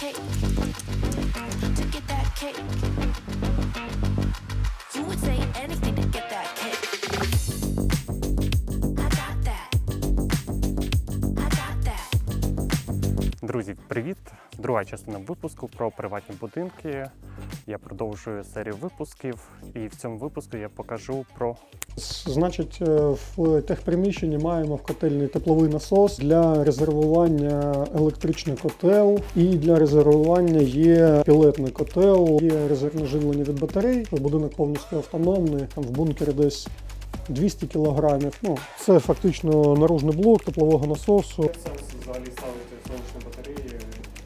cake. To get that cake. Привіт! Друга частина випуску про приватні будинки. Я продовжую серію випусків, і в цьому випуску я покажу про Значить, е, в техприміщенні маємо в котельні тепловий насос для резервування електричний котел, і для резервування є пілетний котел, є резервне живлення від батарей. Будинок повністю автономний. Там в бункері десь 200 кілограмів. Ну це фактично наружний блок теплового насосу. сенс взагалі ставити сонячні батареї.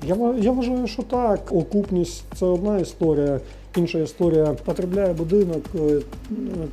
Я, я вважаю, що так. Окупність це одна історія. Інша історія потребляє будинок е,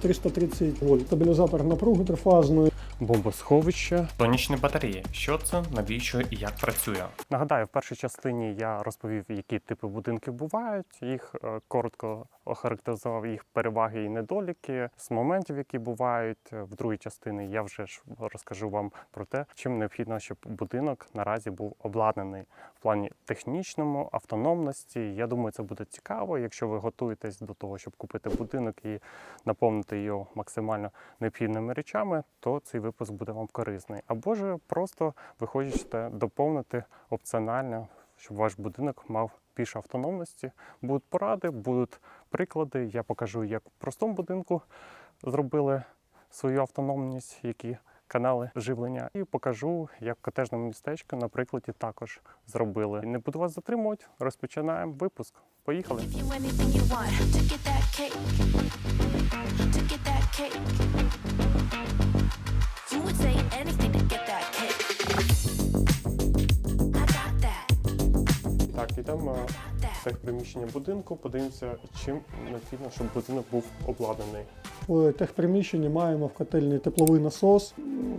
330 вольт. Стабілізатор напруги трифазної. Бомбосховище. Сонячні батареї. Що це, навіщо і як працює? Нагадаю, в першій частині я розповів, які типи будинків бувають. Їх е, коротко охарактеризував їх переваги і недоліки з моментів, які бувають. Е, В другій частині я вже ж розкажу вам про те, чим необхідно, щоб будинок наразі був обладнаний в плані технічному, автономності. Я думаю, це буде цікаво, якщо ви готуєтесь до того, щоб купити будинок і наповнити його максимально необхідними речами, то цей випуск буде вам корисний. Або ж просто ви хочете доповнити опціонально, щоб ваш будинок мав більше автономності. Будуть поради, будуть приклади. Я покажу, як в простому будинку зробили свою автономність, які канали живлення, і покажу, як в котежному містечку на прикладі також зробили. Не буду вас затримувати. Розпочинаємо випуск. Поїхали. To get. Так, ідемо в That. техприміщення будинку. Подивимося, чим необхідно, щоб будинок був обладнаний. В техприміщенні маємо в котельні тепловий насос,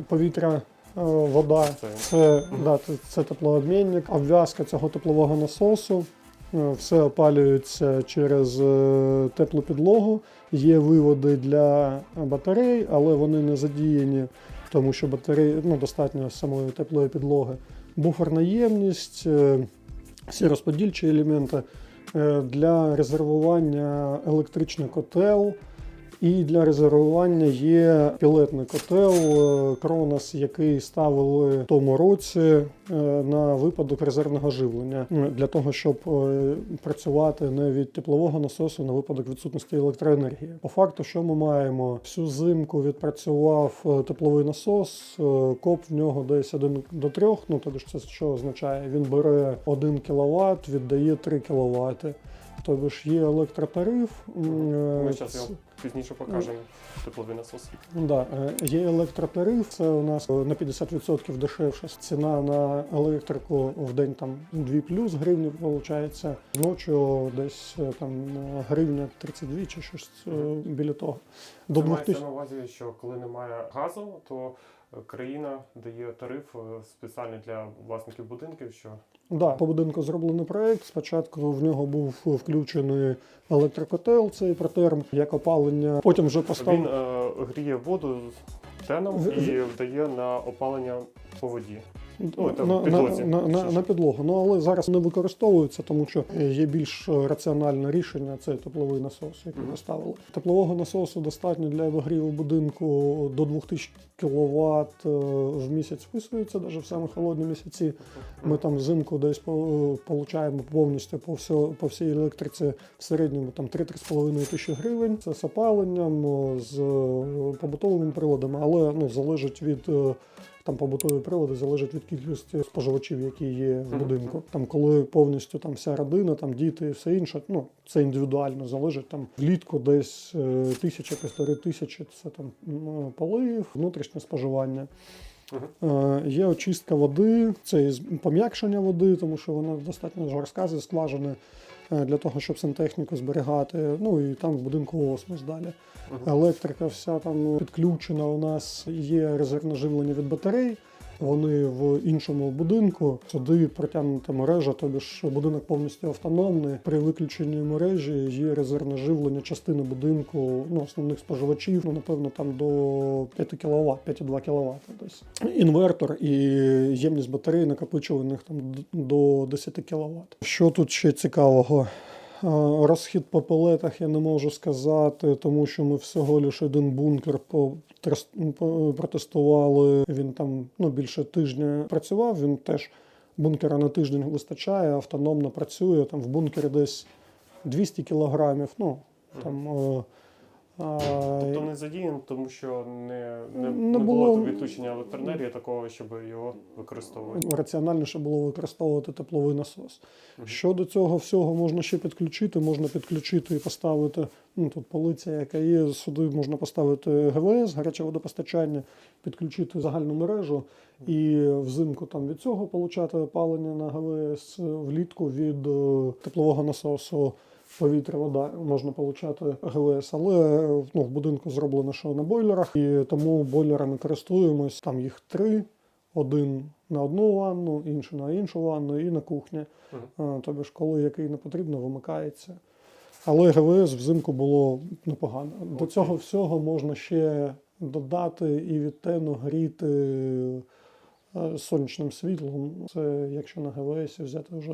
повітря, е, вода. Це- Це, да, це, це теплообмінник, обв'язка цього теплового насосу. Е, Все опалюється через е, теплу підлогу. Є виводи для батарей, але вони не задіяні, тому що батареї ну, достатньо самої теплої підлоги. Буферна ємність, е, всі розподільчі елементи е, для резервування електричний котел. І для резервування є пілетний котел Кронос, який ставили в тому році е, на випадок резервного живлення е, для того, щоб е, працювати не від теплового насосу на випадок відсутності електроенергії. По факту, що ми маємо всю зимку відпрацював е, тепловий насос. Коп в нього десь 1 до 3, Ну тобто ж це що означає? Він бере 1 кВт, віддає 3 кВт. Тобто ж є електротариф. Ми зараз його пізніше покажемо. Тепловий насос. Да, е, є електротариф, це у нас е, на 50% дешевша ціна на електрику в день там 2 плюс гривні виходить. Ночі десь е, там гривня 32 чи щось біля того. До Це 2000 мається на увазі, що коли немає газу, то країна дає тариф спеціальний для власників будинків, що Да, по будинку зроблений проект. Спочатку в нього був включений електрокотел, цей протерм, як опалення. Потім вже він е, гріє воду теном В- і вдає на опалення по воді. Ну, там, на, підлозі. на, на, на підлогу. Ну але зараз не використовується, тому що є більш раціональне рішення це тепловий насос, який Мгм. поставили. Теплового насосу достатньо для обігріву будинку до 2000 кВт в місяць вписується, навіть в самі холодні місяці. Ми там взимку десь по- получаємо повністю по, все, по всій електриці в середньому там 3-3,5 тисячі гривень. Це з опаленням, з е, побутовими приладами, але ну, залежить від. Там побутові прилади залежать від кількості споживачів, які є в будинку. Там, коли повністю там вся родина, там діти і все інше, ну це індивідуально залежить. Там влітку десь е, тисяча, півтори тисячі це там полив, внутрішнє споживання. Е, Є очистка води, це і пом'якшення води, тому що вона достатньо жорстка зі скважини для того, щоб сантехніку зберігати. Ну і там в будинку осмос далі. Електрика вся там підключена. У нас є резервне живлення від батарей. Вони в іншому будинку. Сюди протягнута мережа, тобі ж будинок повністю автономний. При виключенні мережі є резервне живлення частини будинку, ну основних споживачів, ну напевно, там до 5 кВт, 5,2 кВт. Десь інвертор і ємність батарей накопичуваних там до 10 кВт. Що тут ще цікавого? Розхід по пелетах я не можу сказати, тому що ми всього лише один бункер по- протестували. Він там ну, більше тижня працював. Він теж бункера на тиждень вистачає, автономно працює. Там в бункері десь 200 кілограмів. Ну, там, Тобто не задіян, тому що не, не, Не не було, було- відключення електроенергії такого, щоб його використовувати. раціональніше було використовувати тепловий насос. Щодо цього всього можна ще підключити, можна підключити і поставити. Ну тут полиця, яка є, сюди можна поставити ГВС, гаряче водопостачання, підключити загальну мережу і взимку там від цього получати опалення на ГВС, влітку від е, теплового насосу. Повітря, вода можна получати ГВС, але ну, в будинку зроблено, що на бойлерах, і тому бойлерами користуємось. Там їх три, один на одну ванну, інший на іншу ванну і на кухні. Тобі ж, коли який не потрібно, вимикається. Але ГВС взимку було непогано. До цього всього можна ще додати і відтену гріти е, сонячним світлом. Це якщо на ГВС взяти вже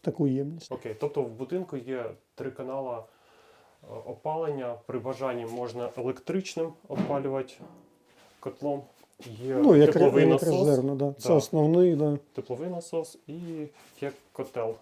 таку ємність. Окей, тобто в будинку є три канала е, опалення. При бажанні можна електричним опалювати котлом. Є Ну, як, тепловий як насос, резервно, да. Це Да. основний, да. тепловий насос і є котел.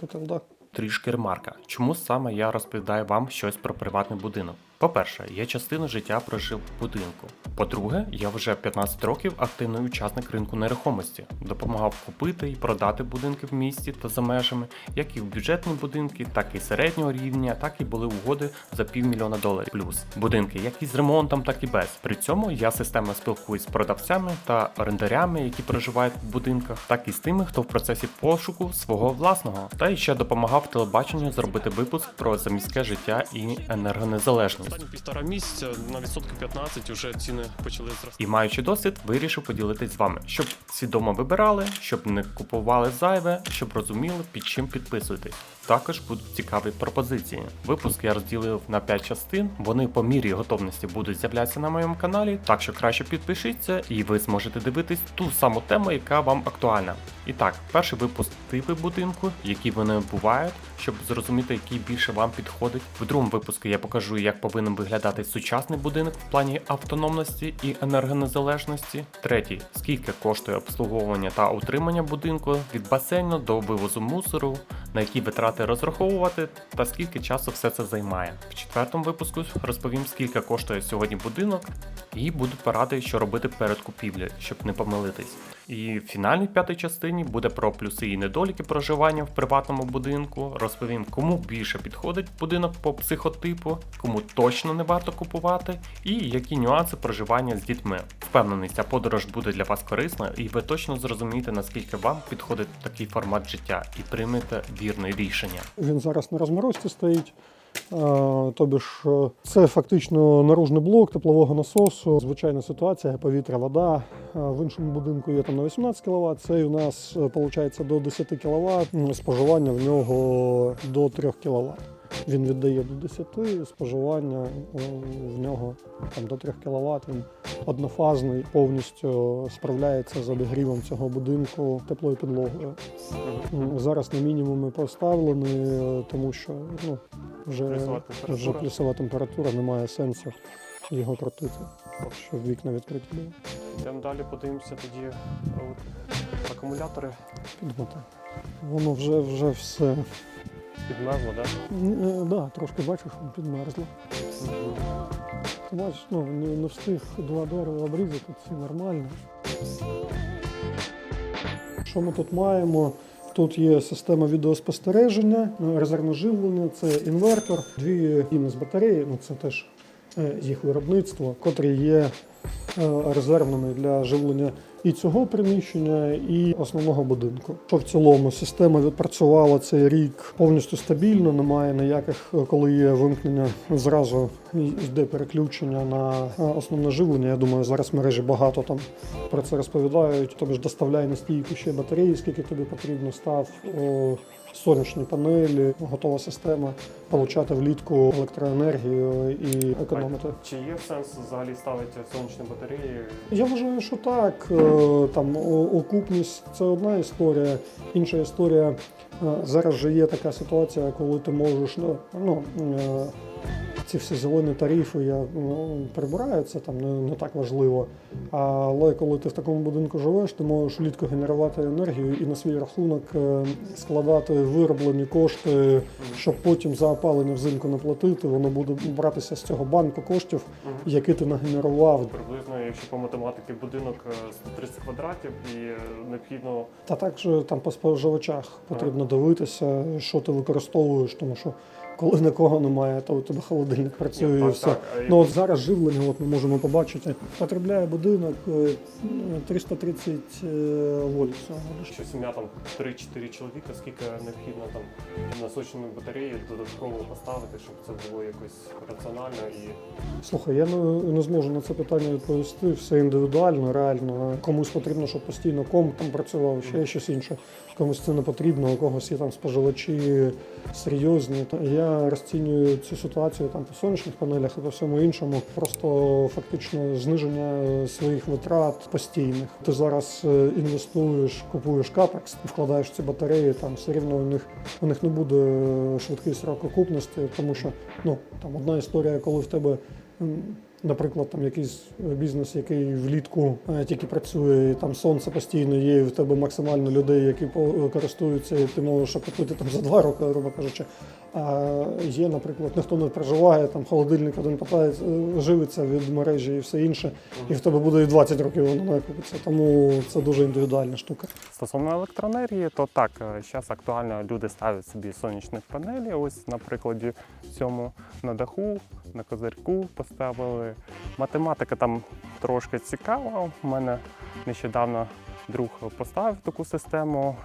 Котел, да. Трішки ремарка. Чому саме я розповідаю вам щось про приватний будинок? По-перше, я частину життя прожив в будинку. По-друге, я вже 15 років активний учасник ринку нерухомості, допомагав купити і продати будинки в місті та за межами, як і в бюджетні будинки, так і середнього рівня, так і були угоди за півмільйона доларів. Плюс будинки, як і з ремонтом, так і без. При цьому я системно спілкуюсь з продавцями та орендарями, які проживають в будинках, так і з тими, хто в процесі пошуку свого власного. Та ще допомагав телебаченню зробити випуск про заміське життя і енергонезалежність. Останні півтора місяця на відсотки 15 вже ціни почали зростати. І маючи досвід, вирішив поділитись з вами, щоб свідомо вибирали, щоб не купували зайве, щоб розуміли, під чим підписуєтесь. Також будуть цікаві пропозиції. Випуск я розділив на 5 частин. Вони по мірі готовності будуть з'являтися на моєму каналі, так що краще підпишіться, і ви зможете дивитись ту саму тему, яка вам актуальна. І так, перший випуск типи будинку, які вони бувають, щоб зрозуміти, який більше вам підходить. В другому випуску я покажу, як повинен виглядати сучасний будинок в плані автономності і енергонезалежності. Третій скільки коштує обслуговування та утримання будинку від басейну до вивозу мусору, на які витрати розраховувати та скільки часу все це займає. В четвертому випуску розповім, скільки коштує сьогодні будинок, і будуть поради, що робити перед купівлею, щоб не помилитись. І в фінальній п'ятій частині буде про плюси і недоліки проживання в приватному будинку. Розповім, кому більше підходить будинок по психотипу, кому точно не варто купувати, і які нюанси проживання з дітьми. Впевнений, ця подорож буде для вас корисна, і ви точно зрозумієте, наскільки вам підходить такий формат життя, і приймете вірне рішення. Він зараз на розморозці стоїть. Тобі ж е, це фактично наружний блок теплового насосу. Звичайна ситуація, повітря, вода. В іншому будинку є там на 18 кВт. Цей у нас виходить до 10 кВт. Споживання в нього до 3 кВт. Він віддає до 10, споживання е, в нього там до 3 кВт. Він однофазний, повністю справляється з обігрівом цього будинку теплою підлогою. Зараз на мінімуми поставлені, е, тому що ну, вже, Плюсова вже температура. плюсова температура, немає сенсу його крутити, щоб вікна відкриті були. Йдемо далі, подивимося тоді е, акумулятори. Підмоти. Воно вже, вже все. Підмерзло, так? Так, Да, трошки бачу, що підмерзло. Ти бачиш, ну, не, не встиг два дерева обрізати, все нормально. Що ми тут маємо? Тут є система відеоспостереження, резервне живлення, це інвертор, дві з батареї, ну це теж їх виробництво, котрі є е, резервними для живлення і цього приміщення, і основного будинку. Що в цілому система відпрацювала цей рік повністю стабільно, немає ніяких, е, коли є вимкнення, зразу йде переключення на е, основне живлення. Я думаю, зараз мережі багато там про це розповідають. Тобі ж доставляє на ще батареї, скільки тобі потрібно став. Сонячні панелі, готова система, получати влітку електроенергію і економити. Чи є сенс взагалі ставити сонячні батареї? Я вважаю, що так. Е, Там окупність це одна історія. Інша історія е, зараз же є така ситуація, коли ти можеш ну, ну е, ці всі зелені тарифи я ну, прибираю, це там не, не так важливо. Але коли ти в такому будинку живеш, ти можеш влітку генерувати енергію і на свій рахунок е, складати вироблені кошти, щоб потім за опалення взимку не платити. Воно буде братися з цього банку коштів, який ти нагенерував Приблизно, якщо по математиці будинок е, 130 квадратів і е, необхідно Та також там по споживачах потрібно дивитися, що ти використовуєш, тому що коли нікого немає, то у тебе холодильник працює і все. Ну от зараз живлення, от ми можемо побачити, потребляє будинок е, 330 е, вольт всього лиш. Якщо сім'я там 3-4 чоловіка, скільки необхідно там насочені батареї додатково поставити, щоб це було якось раціонально і Слухай, я не, не зможу на це питання відповісти. Все індивідуально, реально. Комусь потрібно, щоб постійно комп там працював, ще щось інше. Комусь це не потрібно, у когось є там споживачі серйозні. Я розцінюю цю ситуацію там по сонячних панелях і по всьому іншому. Просто фактично зниження своїх витрат постійних. Ти зараз е, інвестуєш, купуєш капекс, вкладаєш ці батареї, там все рівно у них у них не буде е, швидкий срок окупності, тому що ну там одна історія, коли в тебе. Наприклад, там якийсь бізнес, який влітку е, тільки працює, і там сонце постійно є, і в тебе максимально людей, які користуються, і ти можеш купити там за два роки, грубо кажучи. Є, наприклад, ніхто не проживає, там холодильник один питається, живиться від мережі і все інше, і в тебе буде і 20 років воно не окупиться. Тому це дуже індивідуальна штука. Стосовно електроенергії, то так, зараз актуально люди ставлять собі сонячні панелі. Ось на прикладі цьому на даху, на козирку поставили. Математика там трошки цікава. У мене нещодавно друг поставив таку систему.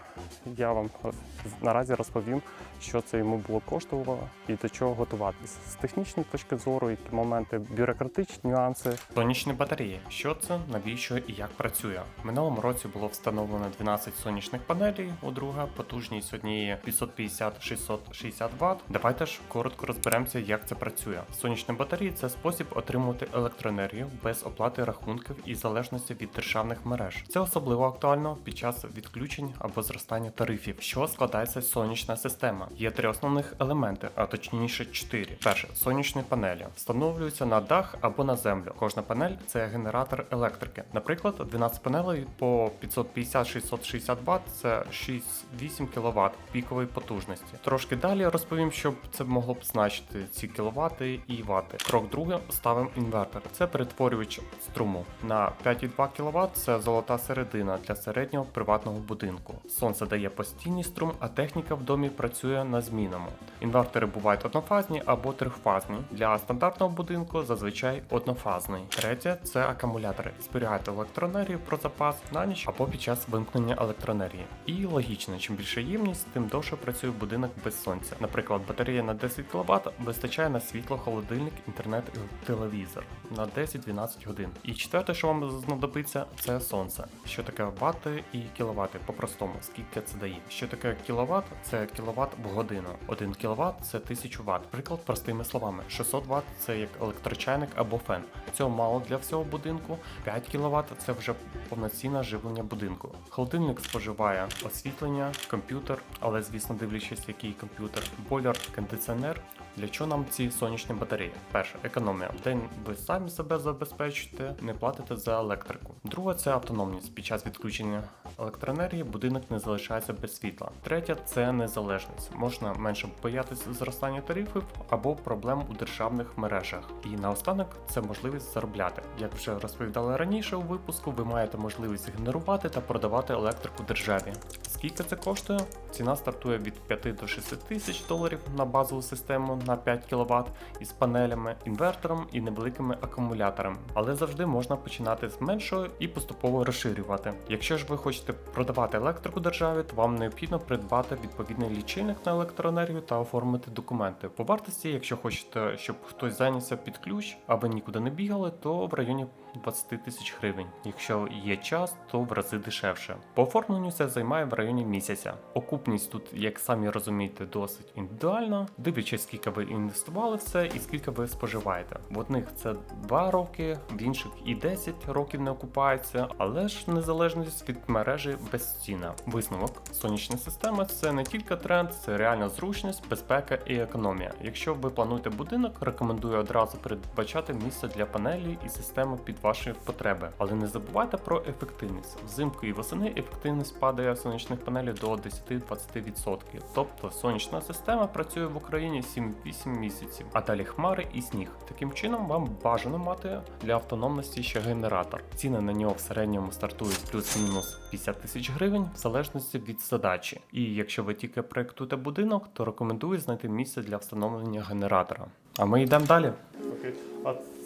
Я вам роз- наразі розповім, що це йому було коштувало і до чого готуватися. З технічної точки зору, які моменти, бюрократичні нюанси, Сонячні батареї. Що це, навіщо і як працює? Минулому році було встановлено 12 сонячних панелей. У друга потужність однієї 550-660 Вт. Давайте ж коротко розберемося, як це працює. Сонячні батареї це спосіб отримувати електроенергію без оплати рахунків і залежності від державних мереж. Це особливо актуально під час відключень або зростання тарифів. Що складається сонячна система? Є три основних елементи, а точніше чотири. Перше сонячні панелі встановлюються на дах або на землю. Кожна панель це генератор електрики. Наприклад, 12 панелей по 550-660 Вт це 6-8 кВт пікової потужності. Трошки далі розповім, що це могло б значити ці кВт і вати. Крок другий ставимо інвертор. Це перетворювач струму на 5,2 кВт. Це золота середина для середнього приватного будинку. Сонце дає постійний струм, а техніка в домі працює на змінному. Інвертори бувають однофазні або трьохфазні. Для стандартного будинку зазвичай однофазний. Третє це акумулятори. Зберігають електроенергію про запас на ніч або під час вимкнення електроенергії. І логічно, чим більша ємність, тим довше працює будинок без сонця. Наприклад, батарея на 10 кВт вистачає на світло, холодильник, інтернет і телевізор на 10-12 годин. І четверте, що вам знадобиться, це сонце. Що таке вати і кіловати? По-простому, скільки це дає? Що таке кіловат? Це кіловат в годину. 1 кіловат це 1000 Вт. Приклад простими словами: 600 Вт це як електрочайник або фен. Цього мало для всього будинку. 5 кВт це вже повноцінне живлення будинку. Холодильник споживає освітлення, комп'ютер, але звісно дивлячись, який комп'ютер, бойлер, кондиціонер. Для чого нам ці сонячні батареї? Перше, економія. В день ви самі себе забезпечуєте, не платите за електрику. Друге, це автономність. Під час відключення електроенергії будинок не залишається без світла. Третє це незалежність. Можна менше боятися зростання тарифів або проблем у державних мережах. І наостанок це можливість заробляти. Як вже розповідали раніше у випуску, ви маєте можливість генерувати та продавати електрику державі. Скільки це коштує? Ціна стартує від 5 до 6 тисяч доларів на базову систему на 5 кВт із панелями, інвертором і невеликими акумуляторами. Але завжди можна починати з меншого і поступово розширювати. Якщо ж ви хочете продавати електрику державі, то вам необхідно придбати відповідний лічильник на електроенергію та оформити документи. По вартості, якщо хочете, щоб хтось зайнявся під ключ, а ви нікуди не бігали, то в районі 20 тисяч гривень. Якщо є час, то в рази дешевше. По оформленню це займає в районі місяця. Окупність тут, як самі розумієте, досить індивідуальна, дивлячись, скільки ви інвестували в це і скільки ви споживаєте. В одних це 2 роки, в інших і 10 років не окупається, але ж незалежність від мережі безцінна. Висновок сонячна система це не тільки тренд, це реальна зручність, безпека і економія. Якщо ви плануєте будинок, рекомендую одразу передбачати місце для панелі і системи під ваші потреби. Але не забувайте про ефективність. Взимку і восени ефективність падає сонячних панелей до 10-20%. Тобто сонячна система працює в Україні 7-8 місяців, а далі хмари і сніг. Таким чином вам бажано мати для автономності ще генератор. Ціни на нього в середньому стартують плюс-мінус 50 тисяч гривень в залежності від задачі. І якщо ви тільки проєктуєте будинок, то рекомендую знайти місце для встановлення генератора. А ми йдемо далі. Окей.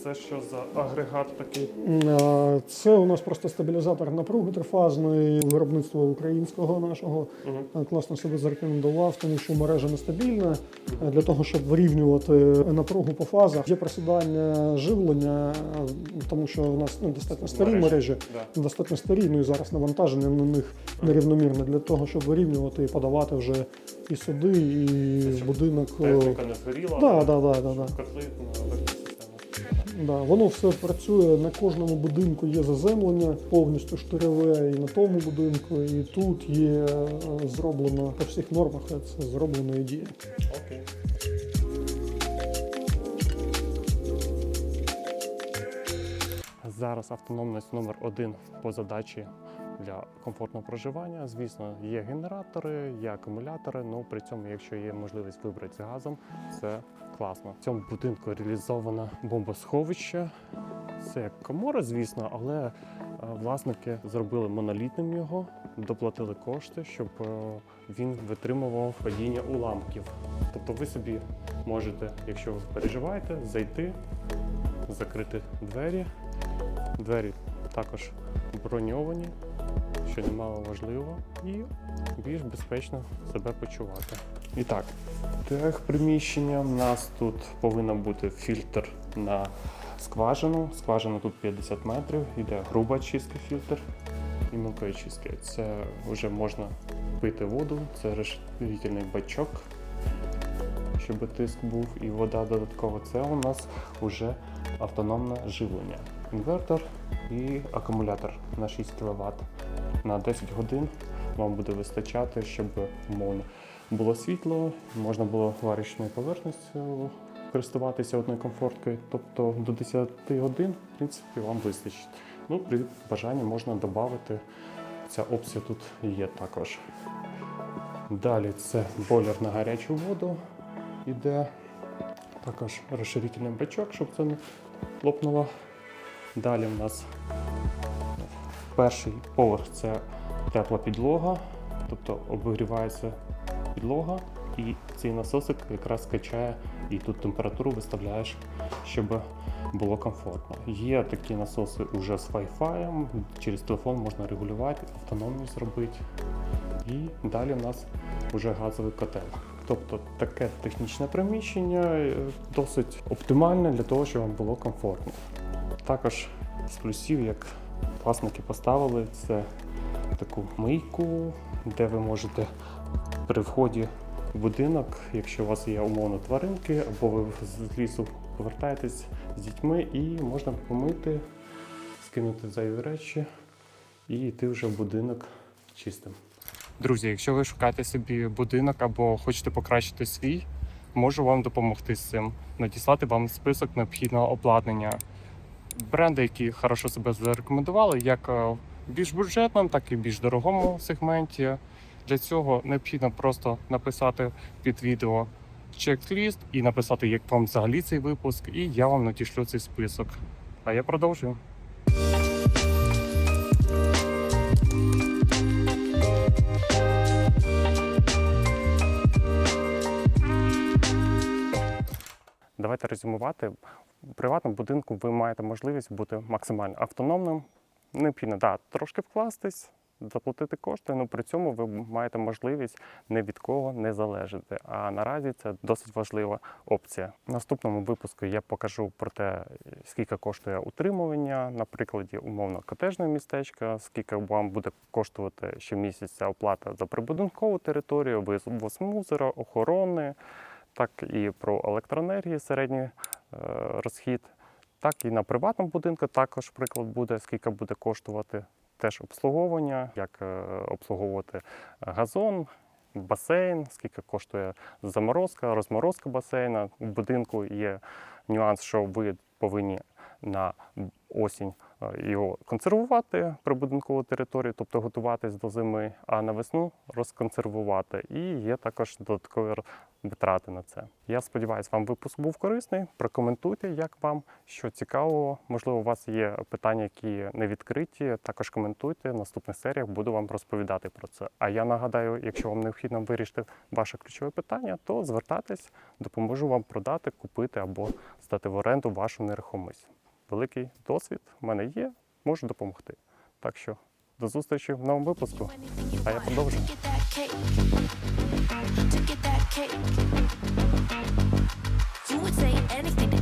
Це що за агрегат такий? Е, Це у нас просто стабілізатор напруги трифазної виробництва українського нашого. Угу. Класно себе зарекомендував, тому що мережа нестабільна. Е, Для того, щоб вирівнювати напругу по фазах, є просідання живлення, тому що у нас ну, достатньо старі Мережі. мережі, Да. достатньо старі, ну і зараз навантаження на них нерівномірне. Для того, щоб вирівнювати і подавати вже і сюди, і Це в будинок. Техніка не згоріла. Да, да, да, да, да. Котли електросистему. Да, воно все працює на кожному будинку є заземлення, повністю штиреве і на тому будинку, і тут є е, зроблено по всіх нормах. Це зроблено і діє. Окей. Зараз автономність номер один по задачі для комфортного проживання. Звісно, є генератори, є акумулятори. Ну при цьому, якщо є можливість вибрати з газом, це класно. В цьому будинку реалізовано бомбосховище. Це як комора, звісно, але е, власники зробили монолітним його, доплатили кошти, щоб е, він витримував падіння уламків. Тобто ви собі можете, якщо ви переживаєте, зайти, закрити двері. Двері також броньовані, що немало важливо, і більш безпечно себе почувати. І так, тех приміщення. У нас тут повинен бути фільтр на скважину. Скважина тут 50 метрів, йде груба чистка фільтр і мілкої чистки. Це вже можна пити воду, це розширительний бачок, щоб тиск був і вода додатково. Це у нас вже автономне живлення. Інвертор і акумулятор на 6 кВт. На 10 годин вам буде вистачати, щоб умовно було світло, можна було варочною поверхністю користуватися одною комфорткою. Тобто до 10 годин, в принципі, вам вистачить. Ну, при бажанні можна додати. Ця опція тут є також. Далі це бойлер на гарячу воду іде. Також розширительний бачок, щоб це не лопнуло. Далі в нас перший поверх це тепла підлога, тобто обігрівається підлога, і цей насосик якраз качає і тут температуру виставляєш, щоб було комфортно. Є такі насоси вже з Wi-Fi, через телефон можна регулювати, автономність зробити. І далі в нас вже газовий котел. Тобто таке технічне приміщення е, досить оптимальне для того, щоб вам було комфортно. Також з плюсів, як власники поставили, це таку мийку, де ви можете при вході в будинок, якщо у вас є умовно тваринки, або ви з лісу повертаєтесь з дітьми, і можна помити, скинути зайві речі і йти вже в будинок чистим. Друзі, якщо ви шукаєте собі будинок або хочете покращити свій, можу вам допомогти з цим, надіслати вам список необхідного обладнання бренди, які хорошо себе зарекомендували, як е, в більш бюджетному, так і в більш дорогому сегменті. Для цього необхідно просто написати під відео чек-ліст і написати, як вам взагалі цей випуск, і я вам надішлю цей список. А я продовжую. Давайте резюмувати. В приватному будинку ви маєте можливість бути максимально автономним. Необхідно да, трошки вкластись, заплатити кошти, але при цьому ви маєте можливість ні від кого не залежати. А наразі це досить важлива опція. В наступному випуску я покажу про те, скільки коштує утримування, на прикладі умовно котежного містечка, скільки вам буде коштувати щомісяця оплата за прибудинкову територію, вивоз мусора, охорони, так і про електроенергію, середній е, розхід. Так і на приватному будинку також приклад буде, скільки буде коштувати теж обслуговування, як е, обслуговувати газон, басейн, скільки коштує заморозка, розморозка басейна. У будинку є нюанс, що ви повинні на осінь е, його консервувати прибудинкову територію, тобто готуватись до зими, а на весну розконсервувати. І є також додаткові витрати на це. Я сподіваюся, вам випуск був корисний. Прокоментуйте, як вам що цікаво. Можливо, у вас є питання, які не відкриті. Також коментуйте. В наступних серіях буду вам розповідати про це. А я нагадаю, якщо вам необхідно вирішити ваше ключове питання, то звертайтесь, допоможу вам продати, купити або здати в оренду вашу нерухомість великий досвід в мене є, можу допомогти. Так що до зустрічі в новому випуску. А я продовжу. Would say anything